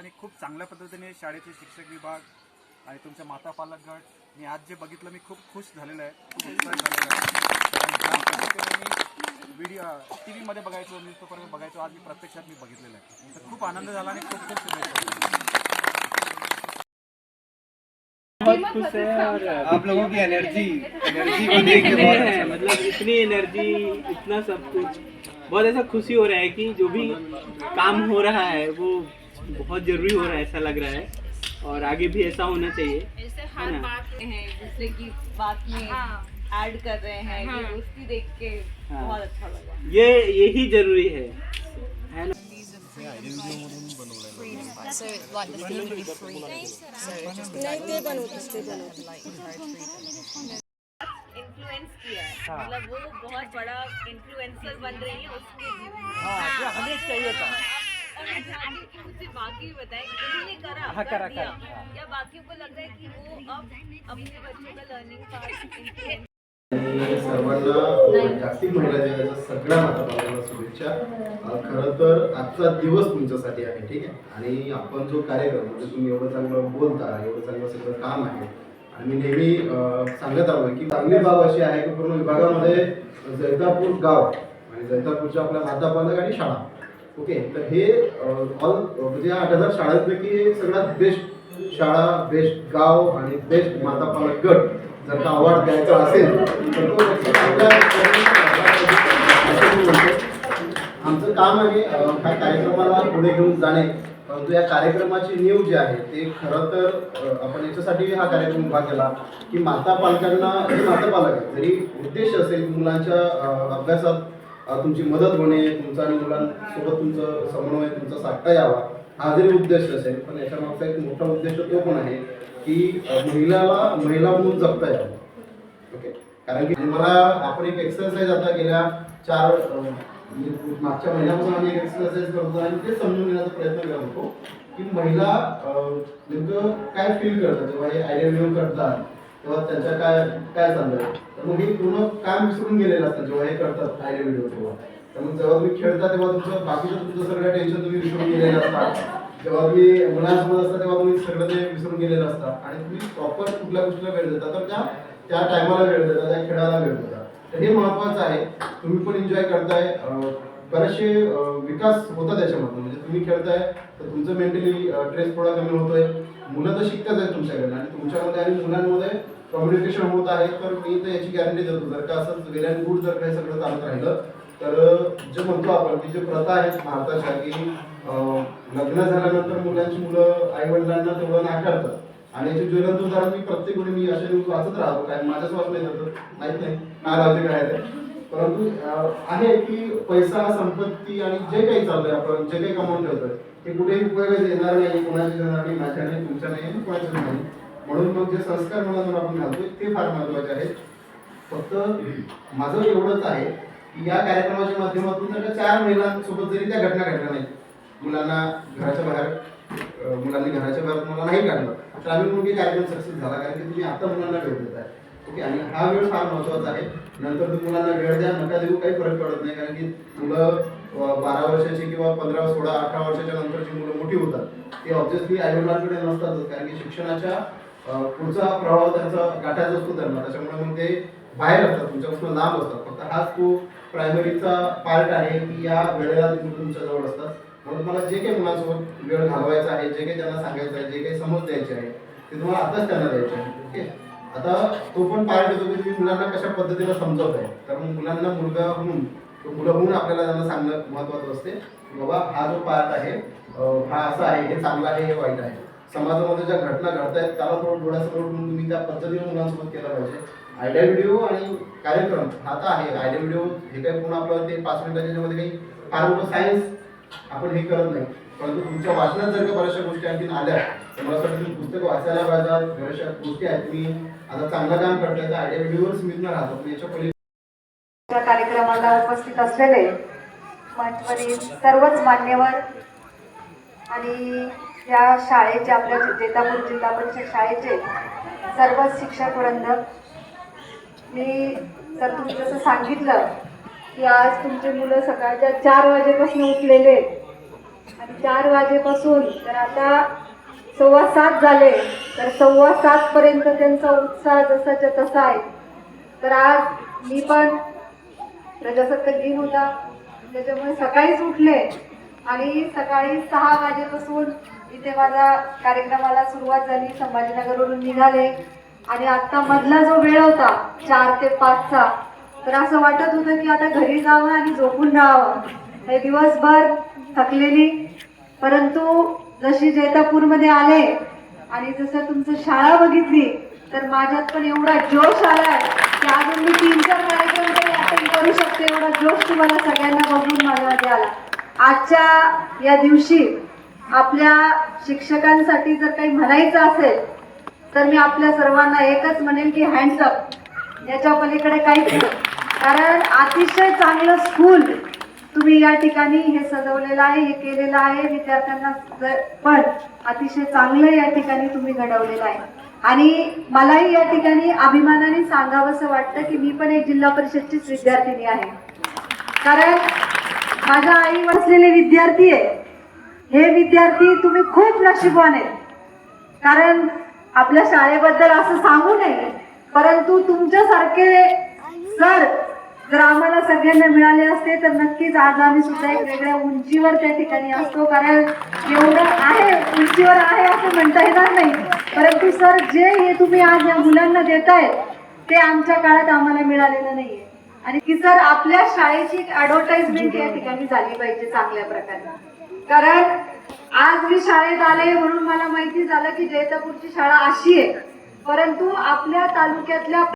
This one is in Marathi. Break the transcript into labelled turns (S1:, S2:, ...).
S1: आणि खूप चांगल्या पद्धतीने शाळेचे शिक्षक विभाग आणि तुमच्या माता पालक गट. मी आज जे बघितलं मी खूप खुश झालेलो आहे. खूप एक्साइट झालेलो आहे. आणि ज्या पद्धतीने मी व्हिडिओ टी व्हीमध्ये बघायचो न्यूजपेपरमध्ये बघायचो आज मी प्रत्यक्षात मी बघितलेलं आहे. तर खूप आनंद झाला आणि खूप खूप शुभेच्छा
S2: खुश है
S3: आप लोगों की एनर्जी एनर्जी को देख के बहुत अच्छा
S2: है, मतलब इतनी एनर्जी इतना सब कुछ। बहुत ऐसा खुशी हो रहा है कि जो भी काम हो रहा है वो बहुत ज़रूरी हो रहा है ऐसा लग रहा है और आगे भी ऐसा होना चाहिए
S4: ऐसे
S2: है
S4: हर
S2: ना?
S4: बात है दूसरे की बात में ऐड कर रहे हैं हाँ। ये दोस्ती देख के
S2: हाँ।
S4: बहुत अच्छा लगा
S2: ये यही ज़रूरी है है ना
S5: So like the theme would free. So just
S4: influence KIA है मतलब वो बहुत बड़ा इन्फ्लुएंसर बन रही है उसके
S3: हमें चाहिए था
S4: हूँ बाकी बताए उन्होंने करा
S3: हाँ,
S4: कर
S3: करा,
S4: दिया।
S3: करा,
S4: या बाकियों को लग रहा है कि वो अब अपने बच्चों का लर्निंग पार्ट इन्फ्लुएंस
S6: आणि सर्वांना जागतिक महिला दिनाच्या सगळ्या मातापालांना शुभेच्छा. अं, खरं तर आजचा दिवस तुमच्यासाठी आहे ठीक आहे? आणि आपण जो कार्यक्रम म्हणजे तुम्ही एवढं चांगलं बोलता एवढं चांगलं सगळं काम आहे आणि मी नेहमी सांगत आलोय की चांगली बाब अशी आहे की पूर्ण विभागामध्ये जैतापूर गाव आणि जैतापूरच्या आपल्या मातापालक आणि शाळा ओके तर हे ऑल म्हणजे या आठ हजार शाळांपैकी हे सगळ्यात बेस्ट शाळा बेस्ट गाव आणि बेस्ट माता पालक गट जर का अवॉर्ड द्यायचा असेल तर तो आमचं काम आहे ह्या कार्यक्रमाला पुढे घेऊन जाणे. परंतु या कार्यक्रमाची नीव जी आहे ते खरं तर आपण याच्यासाठी हा कार्यक्रम उभा केला की माता पालकांना माता पालक आहेत जरी उद्देश असेल मुलांच्या अभ्यासात तुमची मदत होणे तुमचा आणि मुलांसोबत तुमचं समन्वय तुमचा साधता यावा हा जरी उद्देश असेल पण याच्या मागचा एक मोठा उद्देश तो पण आहे की महिलाला महिला म्हणून जगता यावं. ओके? कारण की मला आपण एक एक्सरसाइज आता गेल्या चार म्हणजे मागच्या महिन्यापासून आम्ही एक एक्सरसाइज करतो आणि ते समजून घेण्याचा प्रयत्न करत होतो की महिला नेमकं काय फील करतात? जेव्हा हे आयडिया व्ह्यू करतात तेव्हा त्यांच्या काय काय चाललंय तर मग मी पूर्ण काम विसरून गेलेलं असतं जेव्हा हे करतात आयडिया व्हिडिओ तेव्हा. तर मग जेव्हा तुम्ही खेळता तेव्हा तुमचं बाकीचं तुमचं सगळं टेन्शन तुम्ही विसरून गेलेलं असता. जेव्हा तुम्ही मुलांसोबत असता तेव्हा तुम्ही सगळं ते विसरून गेलेलं असता. आणि तुम्ही प्रॉपर कुठल्या गोष्टीला वेळ देता तर त्या त्या टायमाला वेळ देता त्या खेळाला वेळ देता. तर हे महत्वाचं आहे. तुम्ही पण एन्जॉय करताय. बरेचसे विकास होतात त्याच्यामधून म्हणजे तुम्ही खेळताय तर तुमचं मेंटली स्ट्रेस थोडा कमी होतोय. मुलं तर शिकतात आहेत तुमच्याकडनं. आणि तुमच्यामध्ये आणि मुलांमध्ये कम्युनिकेशन होत आहे तर मी तर याची गॅरंटी देतो. जर का असं गेल्या गुड जर काही सगळं चालत राहिलं तर जे म्हणतो आपण की जे प्रथा आहेत भारताच्या की लग्न झाल्यानंतर मुलांची मुलं आई वडिलांना तेवढं नाकारतात. आणि याचे ज्वलंत उदाहरण मी प्रत्येक वेळी मी असे वाचत राहतो. काय माझ्याच वाचलं येतं माहीत नाही. नाराजी काय ते. परंतु आहे की पैसा संपत्ती आणि जे काही चाललंय आपण जे काही कमावून ठेवतोय ते कुठेही उपयोगात येणार नाही कोणाच्या येणार नाही माझ्या नाही तुमच्या नाही आणि कोणाच्या नाही. म्हणून मग जे संस्कार म्हणून आपण घालतोय ते फार महत्त्वाचे आहेत. फक्त माझं एवढंच आहे की या कार्यक्रमाच्या माध्यमातून जर चार महिलांसोबत जरी त्या घटना घडल्या नाही मुलांना घराच्या बाहेर मुलांनी घराच्या बाहेर मुलांना नाही काढलं तर आम्ही मुलगी कार्यक्रम सक्सेस झाला कारण की तुम्ही आता मुलांना भेट देत आहे ओके आणि हा वेळ फार महत्त्वाचा आहे. नंतर तुम्ही मुलांना वेळ द्या नका देऊ काही फरक पडत नाही कारण की मुलं बारा वर्षाची किंवा पंधरा सोळा अठरा वर्षाच्या नंतरची मुलं मोठी होतात. ते ऑब्व्हियसली आईवडिलांकडे नसतातच कारण की शिक्षणाच्या पुढचा प्रभाव त्यांचा गाठायचा असतो त्यांना. त्याच्यामुळे मग ते बाहेर असतात तुमच्यापासून लांब असतात. फक्त हाच तो प्रायमरीचा पार्ट आहे की या वेळेला तुमच्या जवळ असतात. म्हणून मला जे काही मुलांसोबत वेळ घालवायचा आहे जे काही त्यांना सांगायचं आहे जे काही समज द्यायचे आहे ते तुम्हाला आताच त्यांना द्यायचे आहे. ओके? आता तो पण पार्ट येतो की तुम्ही मुलांना कशा पद्धतीने समजवत आहे तर मग मुलांना मुलगा होऊन मुलं होऊन आपल्याला त्यांना सांगणं महत्वाचं असते. की बाबा हा जो पार्ट आहे हा असा आहे हे चांगला आहे हे वाईट आहे. समाजामध्ये ज्या घटना घडत आहेत त्याला थोडं डोळ्यासमोर ठेवून तुम्ही त्या पद्धतीने मुलांसोबत केला पाहिजे. आयडिया व्हिडिओ आणि कार्यक्रम हा तर आहे. आयडिया व्हिडिओ हे काही पूर्ण आपलं ते पाच मिनिटाच्या याच्यामध्ये काही फार मोठं सायन्स आपण हे करत नाही. परंतु तुमच्या वाचनात जर का बऱ्याचशा गोष्टी आणखी आल्या. तर मला असं वाटतं तुम्ही पुस्तकं वाचायला पाहिजेत. बऱ्याचशा गोष्टी आहेत. तुम्ही आता चांगलं काम करताय. तर आयडिया व्हिडिओवर सीमित न राहता याच्या पलीकडे
S7: कार्यक्रमाला उपस्थित असलेले मंचवरील सर्वच मान्यवर आणि या शाळेचे आपल्या जेतापूर जिल्हा परिषद शाळेचे सर्व शिक्षक वृंद मी जर तुम्ही जसं सांगितलं की आज तुमचे मुलं सकाळच्या चार वाजेपासून उठलेले आहेत. आणि चार वाजेपासून तर आता सव्वा सात झाले तर सव्वा सात पर्यंत त्यांचा उत्साह जसाच्या तसा आहे. तर आज मी पण प्रजासत्ताक दिन होता. त्याच्यामुळे सकाळीच उठले आणि सकाळी सहा वाजेपासून इथे माझा कार्यक्रमाला सुरुवात झाली. संभाजीनगरवरून निघाले. आणि आत्ता मधला जो वेळ होता चार ते पाचचा तर असं वाटत होतं की आता घरी जावं आणि झोपून राहावं. हे दिवसभर थकलेली. परंतु जशी जैतापूरमध्ये आले आणि जसं तुमचं शाळा बघितली तर माझ्यात पण एवढा जोश आलाय की अजून मी तीन चार कार्यक्रम तरी अटेंड करू शकते एवढा जोश तुम्हाला सगळ्यांना बघून माझ्यामध्ये आला. आजच्या या दिवशी आपल्या शिक्षकांसाठी जर काही म्हणायचं असेल तर मी आपल्या सर्वांना एकच म्हणेन की हँड्सअप याच्या पलीकडे काहीच नाही. कारण अतिशय चांगलं स्कूल तुम्ही या ठिकाणी हे सजवलेलं आहे हे केलेलं आहे. विद्यार्थ्यांना पण अतिशय चांगलं या ठिकाणी तुम्ही घडवलेलं आहे. आणि मलाही या ठिकाणी अभिमानाने सांगावंसं वाटतं की मी पण एक जिल्हा परिषदचीच विद्यार्थिनी आहे. कारण माझ्या आई बसलेले विद्यार्थी आहे. हे विद्यार्थी तुम्ही खूप नशिबवान आहेत कारण आपल्या शाळेबद्दल असं सांगू नये परंतु तुमच्यासारखे सर जर आम्हाला सगळ्यांना मिळाले असते तर नक्कीच आज आम्ही सुद्धा एक वेगळ्या उंचीवर त्या ठिकाणी असतो. कारण एवढं आहे उंचीवर आहे असं म्हणता येणार नाही. परंतु सर जे हे तुम्ही आज या मुलांना देतायत ते आमच्या काळात आम्हाला मिळालेलं नाहीये. आणि की सर आपल्या शाळेची ऍडव्हर्टाइजमेंट या ठिकाणी झाली पाहिजे चांगल्या प्रकारे. कारण आज मी शाळेत आले म्हणून मला माहिती झालं की जैतापूरची शाळा अशी आहे. परंतु आपल्या तालुक्यातल्या